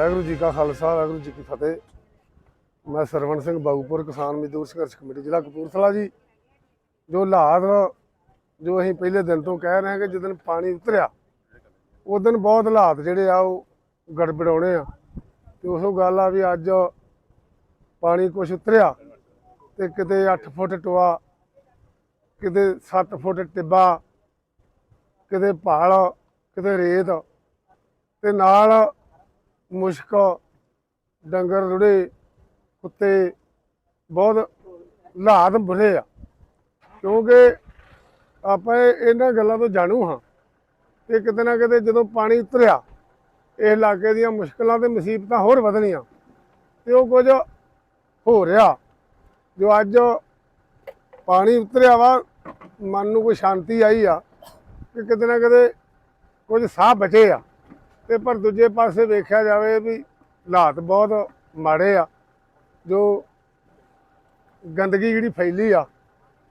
ਵਾਹਿਗੁਰੂ ਜੀ ਕਾ ਖਾਲਸਾ, ਵਾਹਿਗੁਰੂ ਜੀ ਕੀ ਫਤਿਹ। ਮੈਂ ਸਰਵਣ ਸਿੰਘ ਬਾਗੂਪੁਰ ਕਿਸਾਨ ਮਜ਼ਦੂਰ ਸੰਘਰਸ਼ ਕਮੇਟੀ, ਜ਼ਿਲ੍ਹਾ ਕਪੂਰਥਲਾ ਜੀ। ਜੋ ਹਾਲਾਤ, ਜੋ ਅਸੀਂ ਪਹਿਲੇ ਦਿਨ ਤੋਂ ਕਹਿ ਰਹੇ ਹਾਂ ਕਿ ਜਦੋਂ ਪਾਣੀ ਉਤਰਿਆ, ਉਸ ਦਿਨ ਬਹੁਤ ਹਾਲਾਤ ਜਿਹੜੇ ਆ, ਉਹ ਗੜਬੜਾਉਣੇ ਆ। ਤੇ ਉਸੋ ਗੱਲ ਆ ਵੀ ਅੱਜ ਪਾਣੀ ਕੁਛ ਉਤਰਿਆ ਤੇ ਕਿਤੇ 8 ਫੁੱਟ ਟੋਆ, ਕਿਤੇ 7 ਫੁੱਟ ਟਿੱਬਾ, ਕਿਤੇ ਪਹਾੜ, ਕਿਤੇ ਰੇਤ ਤੇ ਨਾਲ ਮੁਸ਼ਕ, ਡੰਗਰ ਰੁੜੇ, ਕੁੱਤੇ ਬਹੁਤ ਹਾਲਾਤ ਬੁਰੇ ਆ। ਕਿਉਂਕਿ ਆਪਾਂ ਇਹਨਾਂ ਗੱਲਾਂ ਤੋਂ ਜਾਣੂ ਹਾਂ ਕਿ ਕਿਤੇ ਨਾ ਕਿਤੇ ਜਦੋਂ ਪਾਣੀ ਉਤਰਿਆ, ਇਹ ਇਲਾਕੇ ਦੀਆਂ ਮੁਸ਼ਕਲਾਂ ਤੇ ਮੁਸੀਬਤਾਂ ਹੋਰ ਵਧਣੀਆਂ ਤੇ ਉਹ ਕੁਝ ਹੋ ਰਿਹਾ। ਜੋ ਅੱਜ ਪਾਣੀ ਉਤਰਿਆ ਵਾ, ਮਨ ਨੂੰ ਕੋਈ ਸ਼ਾਂਤੀ ਆਈ ਆ ਕਿ ਕਿਤੇ ਨਾ ਕਿਤੇ ਕੁਝ ਸਾਹ ਬਚੇ ਆ। ਤੇ ਪਰ ਦੂਜੇ ਪਾਸੇ ਵੇਖਿਆ ਜਾਵੇ ਵੀ ਹਾਲਾਤ ਬਹੁਤ ਮਾੜੇ ਆ ਜੋ ਗੰਦਗੀ ਜਿਹੜੀ ਫੈਲੀ ਆ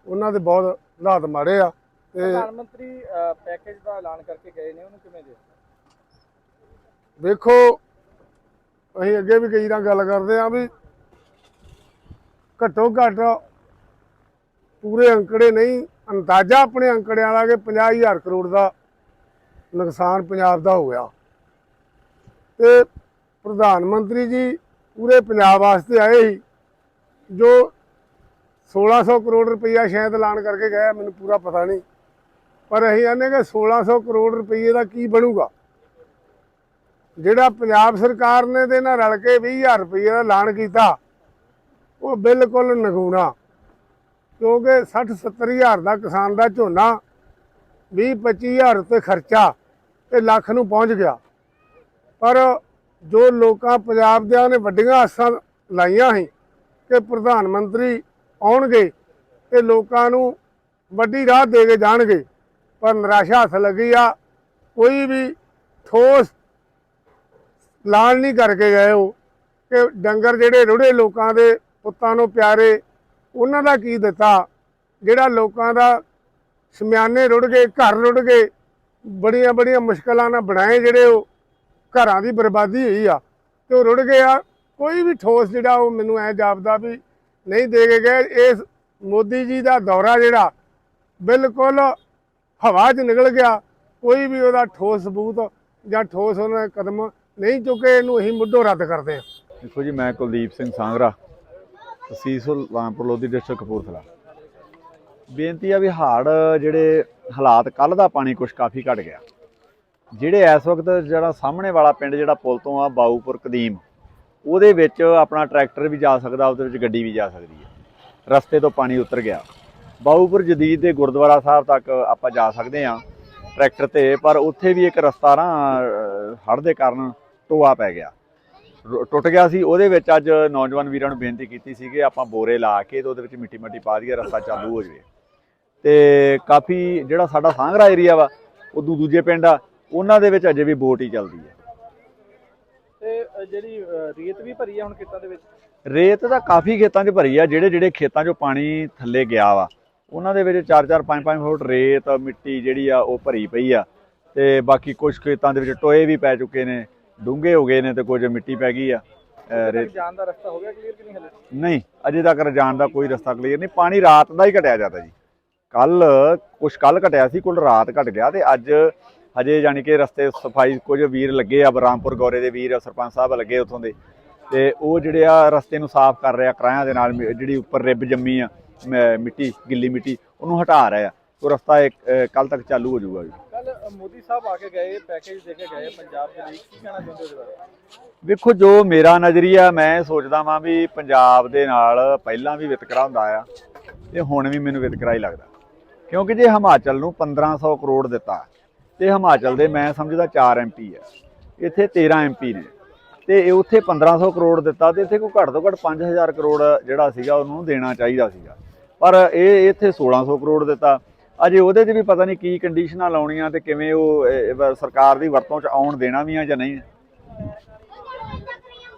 ਉਹਨਾਂ ਦੇ ਬਹੁਤ ਹਾਲਾਤ ਮਾੜੇ ਆ ਤੇ ਪ੍ਰਧਾਨ ਮੰਤਰੀ ਅ, ਪੈਕੇਜ ਦਾ ਐਲਾਨ ਕਰਕੇ ਗਏ ਨੇ ਉਹਨੂੰ ਕਿਵੇਂ ਦੇਖਦੇ? ਵੇਖੋ ਅਸੀਂ ਅੱਗੇ ਵੀ ਕਈ ਤਾਂ ਗੱਲ ਕਰਦੇ ਆ ਵੀ ਘੱਟੋ ਘੱਟ ਪੂਰੇ ਅੰਕੜੇ ਨਹੀਂ ਅੰਦਾਜ਼ਾ ਆਪਣੇ ਅੰਕੜਿਆਂ ਦਾ ਕਿ 50000 ਕਰੋੜ ਦਾ ਨੁਕਸਾਨ ਪੰਜਾਬ ਦਾ ਹੋ ਗਿਆ। ਤੇ ਪ੍ਰਧਾਨ ਮੰਤਰੀ ਜੀ ਪੂਰੇ ਪੰਜਾਬ ਵਾਸਤੇ ਆਏ ਸੀ, ਜੋ 1600 ਕਰੋੜ ਰੁਪਈਆ ਸ਼ਾਇਦ ਐਲਾਨ ਕਰਕੇ ਗਏ, ਮੈਨੂੰ ਪੂਰਾ ਪਤਾ ਨਹੀਂ। ਪਰ ਅਸੀਂ ਆਨੇ ਕਿ 1600 ਕਰੋੜ ਰੁਪਈਏ ਦਾ ਕੀ ਬਣੂਗਾ? ਜਿਹੜਾ ਪੰਜਾਬ ਸਰਕਾਰ ਨੇ ਤੇ ਨਾਲ ਰਲ ਕੇ 20000 ਰੁਪਈਏ ਦਾ ਐਲਾਨ ਕੀਤਾ, ਉਹ ਬਿਲਕੁਲ ਨਗੂਣਾ। ਕਿਉਂਕਿ 60 70000 ਦਾ ਕਿਸਾਨ ਦਾ ਝੋਨਾ 20 25000 'ਤੇ ਖਰਚਾ ਤੇ ਲੱਖ ਨੂੰ ਪਹੁੰਚ ਗਿਆ। ਪਰ ਜੋ ਲੋਕਾਂ ਪੰਜਾਬ ਦਿਆਂ ਨੇ ਵੱਡੀਆਂ ਆਸਾਂ ਲਾਈਆਂ ਸੀ ਕਿ ਪ੍ਰਧਾਨ ਮੰਤਰੀ ਆਉਣਗੇ ਤੇ ਲੋਕਾਂ ਨੂੰ ਵੱਡੀ ਰਾਹ ਦੇ ਕੇ ਜਾਣਗੇ, ਪਰ ਨਿਰਾਸ਼ਾ ਹੱਥ ਲੱਗੀ ਆ, ਕੋਈ ਵੀ ਠੋਸ ਐਲਾਨ ਨਹੀਂ ਕਰਕੇ ਗਏ ਉਹ ਕਿ ਡੰਗਰ ਜਿਹੜੇ ਰੁੜੇ ਲੋਕਾਂ ਦੇ ਪੁੱਤਾਂ ਨੂੰ ਪਿਆਰੇ, ਉਹਨਾਂ ਦਾ ਕੀ ਦਿੱਤਾ? ਜਿਹੜਾ ਲੋਕਾਂ ਦਾ ਸਮਿਆਨੇ ਰੁੜ ਗਏ, ਘਰ ਰੁੜ ਗਏ ਬੜੀਆਂ ਬੜੀਆਂ ਮੁਸ਼ਕਲਾਂ ਨਾਲ ਬਣਾਏ ਜਿਹੜੇ ਉਹ ਘਰਾਂ ਦੀ ਬਰਬਾਦੀ ਹੋਈ ਆ ਤੇ ਉਹ ਰੁੜ ਗਏ ਆ। ਕੋਈ ਵੀ ਠੋਸ ਜਿਹੜਾ ਉਹ ਮੈਨੂੰ ਐ ਜਾਪਦਾ ਵੀ ਨਹੀਂ ਦੇ ਕੇ ਗਏ। ਇਸ ਮੋਦੀ ਜੀ ਦਾ ਦੌਰਾ ਜਿਹੜਾ ਬਿਲਕੁਲ ਹਵਾ 'ਚ ਨਿਕਲ ਗਿਆ। ਕੋਈ ਵੀ ਉਹਦਾ ਠੋਸ ਸਬੂਤ ਜਾਂ ਠੋਸ ਉਹਨਾਂ ਕਦਮ ਨਹੀਂ ਚੁੱਕੇ, ਇਹਨੂੰ ਅਸੀਂ ਮੁੱਢੋਂ ਰੱਦ ਕਰਦੇ ਹਾਂ। ਦੇਖੋ ਜੀ, ਮੈਂ ਕੁਲਦੀਪ ਸਿੰਘ ਸਾਂਗਰਾ ਤਹਿਸੀਲ ਸੁਲਤਾਨਪੁਰ ਲੋਧੀ ਡਿਸਟ੍ਰਿਕਟ ਕਪੂਰਥਲਾ। ਬੇਨਤੀ ਆ ਵੀ ਹਾੜ ਜਿਹੜੇ ਹਾਲਾਤ ਕੱਲ ਦਾ ਪਾਣੀ ਕੁਛ ਕਾਫੀ ਘਟ ਗਿਆ। ਜਿਹੜੇ ਇਸ ਵਕਤ ਜਿਹੜਾ ਸਾਹਮਣੇ ਵਾਲਾ ਪਿੰਡ ਜਿਹੜਾ ਪੁਲ ਤੋਂ ਆ, ਬਾਊਪੁਰ ਕਦੀਮ, ਉਹਦੇ ਵਿੱਚ ਆਪਣਾ ਟਰੈਕਟਰ ਵੀ ਜਾ ਸਕਦਾ, ਉਹਦੇ ਵਿੱਚ ਗੱਡੀ ਵੀ ਜਾ ਸਕਦੀ ਹੈ ਰਸਤੇ ਤੋਂ ਪਾਣੀ ਉਤਰ ਗਿਆ। ਬਾਊਪੁਰ ਜਦੀਦ ਦੇ ਗੁਰਦੁਆਰਾ ਸਾਹਿਬ ਤੱਕ ਆਪਾਂ ਜਾ ਸਕਦੇ ਹਾਂ ਟਰੈਕਟਰ ਤੇ, ਪਰ ਉੱਥੇ ਵੀ ਇੱਕ ਰਸਤਾ ਨਾ ਹੜ੍ਹ ਦੇ ਕਾਰਨ ਟੋਆ ਪੈ ਗਿਆ। ਟੁੱਟ ਗਿਆ ਸੀ। ਉਹਦੇ ਵਿੱਚ ਅੱਜ ਨੌਜਵਾਨ ਵੀਰਾਂ ਨੂੰ ਬੇਨਤੀ ਕੀਤੀ ਸੀ ਕਿ ਆਪਾਂ ਬੋਰੇ ਲਾ ਕੇ ਤੇ ਉਹਦੇ ਵਿੱਚ ਮਿੱਟੀ ਮੱਟੀ ਪਾ ਦਈਏ, ਰਸਤਾ ਚਾਲੂ ਹੋ ਜਾਵੇ। ਤੇ ਕਾਫੀ ਜਿਹੜਾ ਸਾਡਾ ਸਾਂਗਰਾ ਏਰੀਆ ਵਾ ਉਦੋਂ ਦੂਜੇ ਪਿੰਡ ਆ। ਉਹਨਾਂ ਦੇ ਵਿੱਚ ਅਜੇ ਵੀ ਬੋਟ ਹੀ ਚੱਲਦੀ ਹੈ। ਤੇ ਅ, ਜਿਹੜੀ ਅ, ਰੇਤ ਵੀ ਭਰੀ ਆ ਹੁਣ ਖੇਤਾਂ ਦੇ ਵਿੱਚ? ਰੇਤ ਤਾਂ ਕਾਫੀ ਖੇਤਾਂ 'ਚ ਭਰੀ ਆ ਜਿਹੜੇ ਜਿਹੜੇ ਖੇਤਾਂ 'ਚੋਂ ਪਾਣੀ ਥੱਲੇ ਗਿਆ ਵਾ। ਉਹਨਾਂ ਦੇ ਵਿੱਚ 4-4 5-5 ਫੁੱਟ ਰੇਤ ਮਿੱਟੀ ਜਿਹੜੀ ਆ ਉਹ ਭਰੀ ਪਈ ਆ। ਤੇ ਬਾਕੀ ਕੁਝ ਖੇਤਾਂ ਦੇ ਵਿੱਚ ਟੋਏ ਵੀ ਪੈ ਚੁੱਕੇ ਨੇ ਡੂੰਘੇ ਹੋ ਗਏ ਨੇ ਤੇ ਕੁਝ ਮਿੱਟੀ ਪੈ ਗਈ ਆ ਰੇਤ। ਜਾਣ ਦਾ ਰਸਤਾ ਹੋ ਗਿਆ ਕਲੀਅਰ ਕਿ ਨਹੀਂ ਹਲੇ? ਨਹੀਂ ਅਜੇ ਤੱਕ ਰਜਾਨ ਦਾ ਕੋਈ ਰਸਤਾ ਕਲੀਅਰ ਨਹੀਂ। ਪਾਣੀ ਰਾਤ ਦਾ ਹੀ ਘਟਿਆ ਜਾਂਦਾ ਜੀ। ਕੱਲ ਕੁਛ ਕੱਲ ਘਟਿਆ ਸੀ ਕੁੱਲ ਰਾਤ ਘਟ ਗਿਆ ਤੇ ਅੱਜ ਹਜੇ ਜਾਨੀ ਕਿ ਰਸਤੇ ਸਫ਼ਾਈ ਕੁਝ ਵੀਰ ਲੱਗੇ ਆ ਬਰਾਮਪੁਰ ਗੌਰੇ ਦੇ ਵੀਰ ਸਰਪੰਚ ਸਾਹਿਬ ਲੱਗੇ ਉੱਥੋਂ ਦੇ। ਤੇ ਉਹ ਜਿਹੜੇ ਆ ਰਸਤੇ ਨੂੰ ਸਾਫ਼ ਕਰ ਰਿਹਾ ਕਰਾਇਆ ਦੇ ਨਾਲ ਜਿਹੜੀ ਉੱਪਰ ਰਿਬ ਜੰਮੀ ਆ ਮਿੱਟੀ ਗਿੱਲੀ ਮਿੱਟੀ ਉਹਨੂੰ ਹਟਾ ਰਿਹਾ ਆ। ਉਹ ਰਸਤਾ ਕੱਲ ਤੱਕ ਚਾਲੂ ਹੋ ਜਾਊਗਾ ਜੀ। ਕੱਲ ਮੋਦੀ ਸਾਹਿਬ ਆ ਕੇ ਗਏ ਪੈਕੇਜ ਦੇ ਕੇ ਗਏ ਪੰਜਾਬ ਦੇ ਲਈ। ਕੀ ਕਹਿਣਾ ਚਾਹੁੰਦੇ ਹੋ ਵੇਖੋ ਜੋ ਮੇਰਾ ਨਜ਼ਰੀਆ ਮੈਂ ਸੋਚਦਾ ਵਾਂ ਵੀ ਪੰਜਾਬ ਦੇ ਨਾਲ ਪਹਿਲਾਂ ਵੀ ਵਿਤਕਰਾ ਹੁੰਦਾ ਆ ਤੇ ਹੁਣ ਵੀ ਮੈਨੂੰ ਵਿਤਕਰਾ ਹੀ ਲੱਗਦਾ। ਕਿਉਂਕਿ ਜੇ ਹਿਮਾਚਲ ਨੂੰ 1500 ਕਰੋੜ ਦਿੱਤਾ ਤੇ ਹਿਮਾਚਲ ਦੇ, ਮੈਂ ਸਮਝਦਾ 4 ਐਮਪੀ ਆ ਇੱਥੇ 13 ਐਮਪੀ ਨੇ। ਤੇ ਇਹ ਉੱਥੇ 1500 ਕਰੋੜ ਦਿੱਤਾ ਤੇ ਇੱਥੇ ਕੋਈ ਘੱਟ ਤੋਂ ਘੱਟ 5000 ਕਰੋੜ ਜਿਹੜਾ ਸੀਗਾ ਉਹਨੂੰ ਦੇਣਾ ਚਾਹੀਦਾ ਸੀਗਾ। ਪਰ ਇਹ ਇੱਥੇ 1600 ਕਰੋੜ ਦਿੱਤਾ। ਅਜੇ ਉਹਦੇ 'ਚ ਵੀ ਪਤਾ ਨਹੀਂ ਕੀ ਕੰਡੀਸ਼ਨਾਂ ਲਾਉਣੀਆਂ ਤੇ ਕਿਵੇਂ ਉਹ ਸਰਕਾਰ ਦੀ ਵਰਤੋਂ 'ਚ ਆਉਣ ਦੇਣਾ ਵੀ ਆ ਜਾਂ ਨਹੀਂ।